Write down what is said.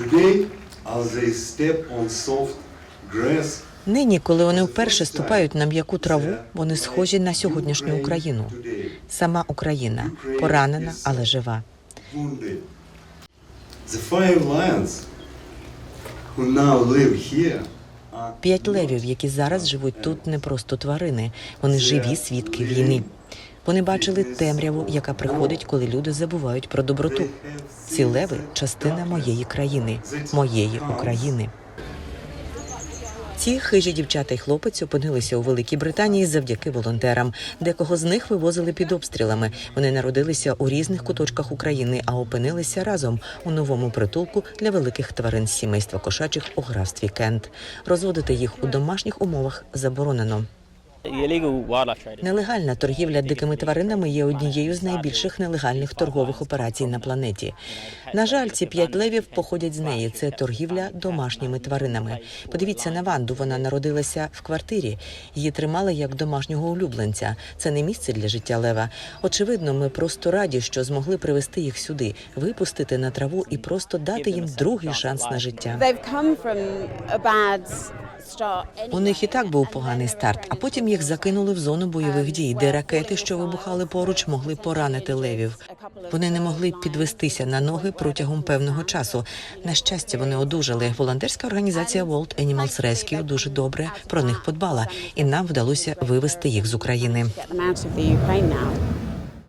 Today, as they step on soft grass, Нині, коли вони вперше ступають на м'яку траву, вони схожі на сьогоднішню Україну. Сама Україна поранена, але жива. The five lions who now live here are П'ять левів, які зараз живуть тут, не просто тварини, вони живі свідки війни. Вони бачили темряву, яка приходить, коли люди забувають про доброту. Ці леви частина моєї країни, моєї України. Ці хижі дівчата й хлопець опинилися у Великій Британії завдяки волонтерам. Декого з них вивозили під обстрілами. Вони народилися у різних куточках України, а опинилися разом у новому притулку для великих тварин сімейства кошачих у графстві Кент. Розводити їх у домашніх умовах заборонено. Нелегальна торгівля дикими тваринами є однією з найбільших нелегальних торгових операцій на планеті. На жаль, ці п'ять левів походять з неї. Це торгівля домашніми тваринами. Подивіться на Ванду. Вона народилася в квартирі. Її тримали як домашнього улюбленця. Це не місце для життя лева. Очевидно, ми просто раді, що змогли привести їх сюди, випустити на траву і просто дати їм другий шанс на життя. У них і так був поганий старт, а потім їх закинули в зону бойових дій, де ракети, що вибухали поруч, могли поранити левів. Вони не могли підвестися на ноги протягом певного часу. На щастя, вони одужали. Волонтерська організація World Animals Rescue дуже добре про них подбала, і нам вдалося вивести їх з України.